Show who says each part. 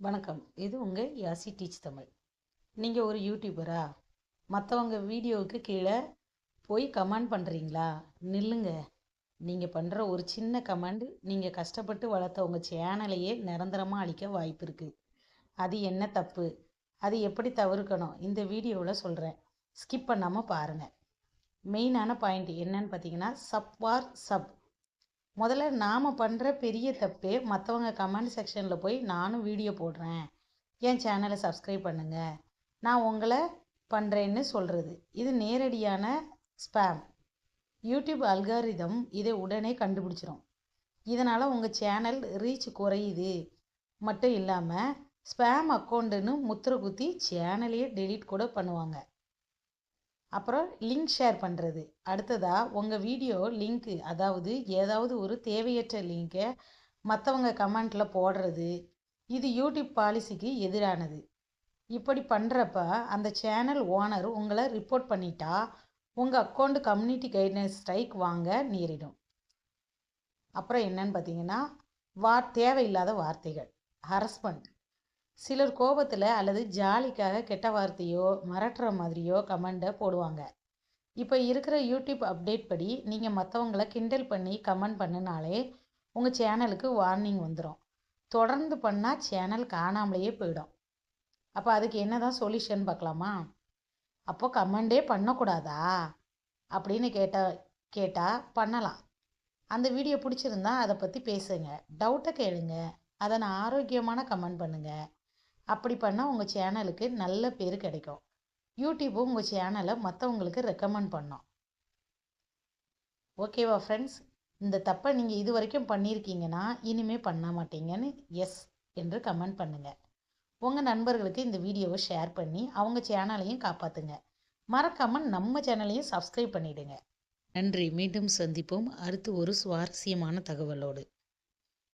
Speaker 1: வணக்கம். இது உங்கள் யாசி டீச் தமிழ். நீங்கள் ஒரு யூடியூபரா மற்றவங்க வீடியோவுக்கு கீழே போய் கமெண்ட் பண்ணுறீங்களா நில்லுங்க. நீங்கள் பண்ணுற ஒரு சின்ன கமெண்ட் நீங்கள் கஷ்டப்பட்டு வளர்த்த உங்கள் சேனலையே நிரந்தரமாக அழிக்க வாய்ப்பு இருக்குது அது என்ன தப்பு? அது எப்படி தவிர்க்கணும்? இந்த வீடியோவில் சொல்கிறேன் ஸ்கிப் பண்ணாமல் பாருங்கள் மெயினான பாயிண்ட் என்னன்னு பார்த்தீங்கன்னா சப் வார் சப். முதல்ல நாம் பண்ணுற பெரிய தப்பே மற்றவங்க கமெண்ட் செக்ஷனில் போய் நானும் வீடியோ போடுறேன். என் சேனலை சப்ஸ்கிரைப் பண்ணுங்கள் நான் உங்களை பண்ணுறேன்னு சொல்கிறது இது நேரடியான ஸ்பேம் யூடியூப் அல்காரிதம் இதை உடனே கண்டுபிடிச்சிரும். இதனால் உங்கள் சேனல் ரீச் குறையுது. மட்டும் இல்லாமல் ஸ்பேம் அக்கௌண்ட்டுன்னு முத்திரை குத்தி சேனலையே டெலீட் கூட பண்ணுவாங்க. அப்புறம் லிங்க் ஷேர் பண்ணுறது அடுத்ததாக உங்கள் வீடியோ லிங்க்கு அதாவது ஏதாவது ஒரு தேவையற்ற லிங்கை மற்றவங்க கமெண்ட்டில் போடுறது. இது யூடியூப் பாலிசிக்கு எதிரானது. இப்படி பண்ணுறப்ப அந்த சேனல் ஓனர் உங்களை ரிப்போர்ட் பண்ணிட்டா உங்கள் அக்கௌண்ட் கம்யூனிட்டி கைட்லைன்ஸ் ஸ்ட்ரைக் வாங்க நேரிடும். அப்புறம் என்னன்னு பார்த்தீங்கன்னா வார் தேவையில்லாத வார்த்தைகள். ஹரஸ்மெண்ட் சிலர் கோபத்தில் அல்லது ஜாலிக்காக கெட்ட வார்த்தையோ மிரட்டுற மாதிரியோ கமெண்டை போடுவாங்க. இப்போ இருக்கிற யூடியூப் அப்டேட் படி நீங்கள் மற்றவங்கள கிண்டல் பண்ணி கமெண்ட் பண்ணினாலே உங்கள் சேனலுக்கு வார்னிங் வந்துடும் தொடர்ந்து பண்ணால் சேனல் காணாமலேயே போயிடும். அப்போ அதுக்கு என்ன தான் சொல்யூஷன் பார்க்கலாமா? அப்போ கமெண்டே பண்ணக்கூடாதா? அப்படின்னு கேட்ட கேட்டால் பண்ணலாம். அந்த வீடியோ பிடிச்சிருந்தா அதை பற்றி பேசுங்க. டவுட்டை கேளுங்க. அதை நான் ஆரோக்கியமான கமெண்ட் பண்ணுங்கள் அப்படி பண்ணால் உங்கள் சேனலுக்கு நல்ல பேர் கிடைக்கும். யூடியூப்பும் உங்கள் சேனலை மற்றவங்களுக்கு ரெக்கமெண்ட் பண்ணோம். ஓகேவா ஃப்ரெண்ட்ஸ் இந்த தப்பை நீங்கள் இது வரைக்கும் பண்ணியிருக்கீங்கன்னா இனிமேல் பண்ண மாட்டீங்கன்னு எஸ் என்று கமெண்ட் பண்ணுங்கள் உங்கள் நண்பர்களுக்கு இந்த வீடியோவை ஷேர் பண்ணி அவங்க சேனலையும் காப்பாற்றுங்க மறக்காமல் நம்ம சேனலையும் சப்ஸ்கிரைப் பண்ணிவிடுங்க நன்றி. மீண்டும் சந்திப்போம். அடுத்து ஒரு சுவாரஸ்யமான தகவலோடு.